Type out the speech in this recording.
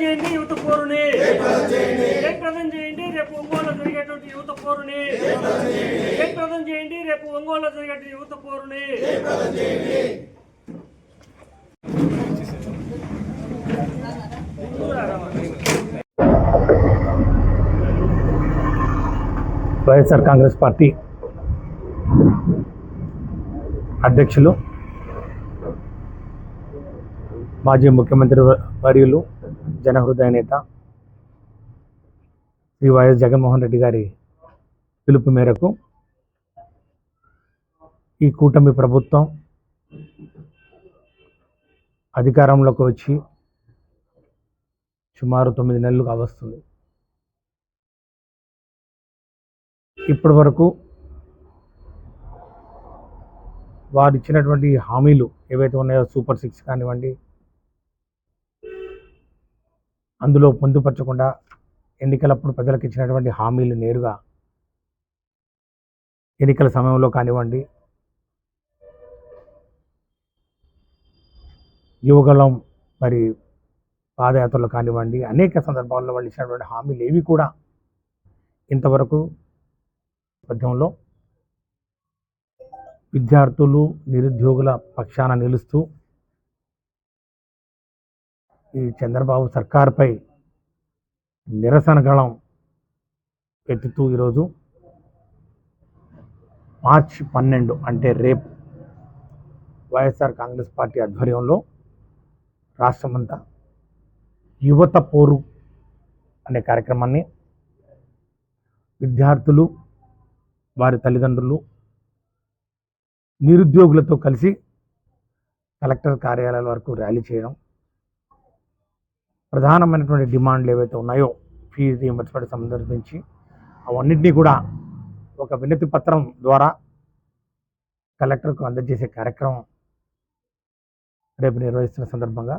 చేయండి యువత పోరుని జయప్రదం చేయండి రేపు ఒంగోలు జరిగేటువంటి యువత పోరుని జయప్రదం చేయండి రేపు ఒంగోలు జరిగేటువంటి యువత పోరుని వైఎస్ఆర్ కాంగ్రెస్ పార్టీ అధ్యక్షులు మాజీ ముఖ్యమంత్రి వర్యులు జనహృదయ నేత శ్రీ వైఎస్ జగన్మోహన్ రెడ్డి గారి పిలుపు మేరకు ఈ కూటమి ప్రభుత్వం అధికారంలోకి వచ్చి సుమారు తొమ్మిది నెలలు కావస్తుంది ఇప్పటి వరకు వారు ఇచ్చినటువంటి హామీలు ఏవైతే ఉన్నాయో సూపర్ సిక్స్ కానివ్వండి అందులో పొందుపరచకుండా ఎన్నికలప్పుడు ప్రజలకు ఇచ్చినటువంటి హామీలు నేరుగా ఎన్నికల సమయంలో కానివ్వండి యువగలం మరి పాదయాత్రలు కానివ్వండి అనేక సందర్భాల్లో వాళ్ళు ఇచ్చినటువంటి హామీలు ఏవి కూడా ఇంతవరకు పద్యంలో విద్యార్థులు నిరుద్యోగుల పక్షాన నిలుస్తూ ఈ చంద్రబాబు సర్కార్పై నిరసన గళం ఎత్తుతూ ఈరోజు మార్చి పన్నెండు అంటే రేపు వైఎస్ఆర్ కాంగ్రెస్ పార్టీ ఆధ్వర్యంలో రాష్ట్రమంతా యువత పోరు అనే కార్యక్రమాన్ని విద్యార్థులు వారి తల్లిదండ్రులు నిరుద్యోగులతో కలిసి కలెక్టర్ కార్యాలయాల వరకు ర్యాలీ చేయడం ప్రధానమైనటువంటి డిమాండ్లు ఏవైతే ఉన్నాయో ఫీజు రీఎంబర్స్మెంట్ సందర్భించి అవన్నింటినీ కూడా ఒక వినతి పత్రం ద్వారా కలెక్టర్కు అందజేసే కార్యక్రమం రేపు నిర్వహిస్తున్న సందర్భంగా